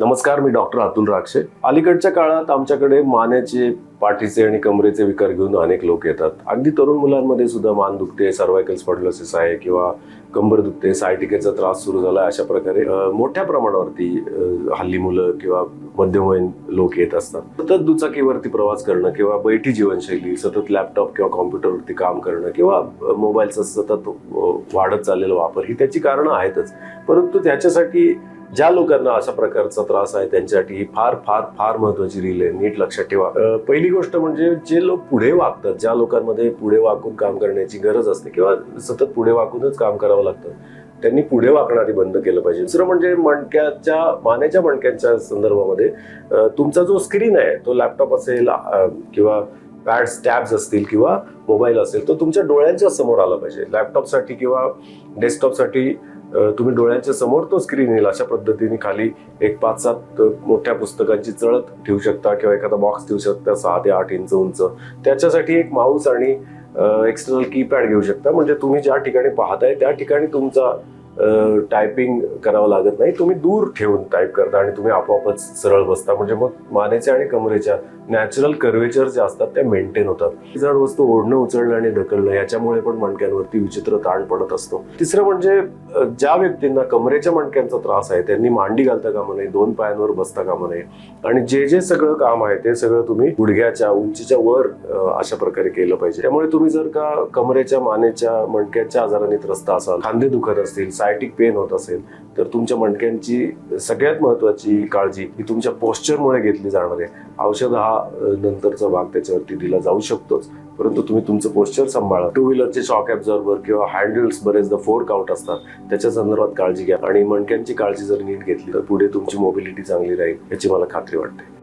नमस्कार मी डॉक्टर अतुल राक्षे. अलीकडच्या काळात आमच्याकडे मानेचे पाठीचे आणि कमरेचे विकार घेऊन अनेक लोक येतात. अगदी तरुण मुलांमध्ये सुद्धा मान दुखते सर्वायकल स्पॉडलोसिस आहे किंवा कंबर दुखते सायटिकेचा त्रास सुरू झाला अशा प्रकारे मोठ्या प्रमाणावरती हल्ली मुलं किंवा मध्यमवयीन लोक येत असतात. सतत दुचाकीवरती प्रवास करणं किंवा बैठी जीवनशैली सतत लॅपटॉप किंवा कॉम्प्युटरवरती काम करणं किंवा मोबाईलचा सतत वाढत चाललेला वापर ही त्याची कारणं आहेतच. परंतु त्याच्यासाठी ज्या लोकांना अशा प्रकारचा त्रास आहे त्यांच्यासाठी ही फार फार फार महत्वाची रील आहे. नीट लक्षात ठेवा. पहिली गोष्ट म्हणजे जे लोक पुढे वागतात ज्या लोकांमध्ये पुढे वाकून काम करण्याची गरज असते किंवा सतत पुढे वाकूनच काम करावं लागतं त्यांनी पुढे वाकणारी बंद केलं पाहिजे. दुसरं म्हणजे मणक्याच्या मानेच्या मणक्यांच्या संदर्भामध्ये तुमचा जो स्क्रीन आहे तो लॅपटॉप असेल किंवा पॅड्स टॅब्स असतील किंवा मोबाईल असेल तो तुमच्या डोळ्यांच्या समोर आला पाहिजे. लॅपटॉपसाठी किंवा डेस्कटॉपसाठी तुम्ही डोळ्यांच्या समोर तो स्क्रीन येईल. अशा पद्धतीने खाली एक पाच सात मोठ्या पुस्तकांची चळत ठेवू शकता किंवा एखादा बॉक्स ठेवू शकता. सहा ते आठ इंच उंच. त्याच्यासाठी एक माऊस आणि एक्सटर्नल कीपॅड घेऊ शकता. म्हणजे तुम्ही ज्या ठिकाणी पाहताय त्या ठिकाणी तुमचा टायपिंग करावं लागत नाही. तुम्ही दूर ठेवून टाईप करता आणि तुम्ही आपोआपच सरळ बसता. म्हणजे मग मानेच्या आणि कमरेच्या नॅचरल कर्वेचर ज्या असतात त्या मेंटेन होतात. जड वस्तू ओढणं उचलणं आणि ढकलणं याच्यामुळे पण मणक्यांवरती विचित्र ताण पडत असतो. तिसरं म्हणजे ज्या व्यक्तींना कमरेच्या मणक्यांचा त्रास आहे त्यांनी मांडी घालता कामा नये दोन पायांवर बसता कामा नये आणि जे जे सगळं काम आहे ते सगळं तुम्ही गुडघ्याच्या उंचीच्या वर अशा प्रकारे केलं पाहिजे. त्यामुळे तुम्ही जर का कमरेच्या मानेच्या मणक्याच्या आजाराने त्रस्त असाल खांदे दुखत असतील सायटिक पेन होत असेल तर तुमच्या मणक्यांची सगळ्यात महत्वाची काळजी ही तुमच्या पोस्चरमुळे घेतली जाणार आहे. औषध हा नंतरचा भाग त्याच्यावरती दिला जाऊ शकतोच. परंतु तुम्ही तुमचं पोश्चर सांभाळा. टू व्हीलरचे शॉक ॲब्झॉर्बर किंवा हँडल्स बरेचदा फोर काउंट असतात. त्याच्या संदर्भात काळजी घ्या. आणि मणक्यांची काळजी जर नीट घेतली तर पुढे तुमची मोबिलिटी चांगली राहील याची मला खात्री वाटते.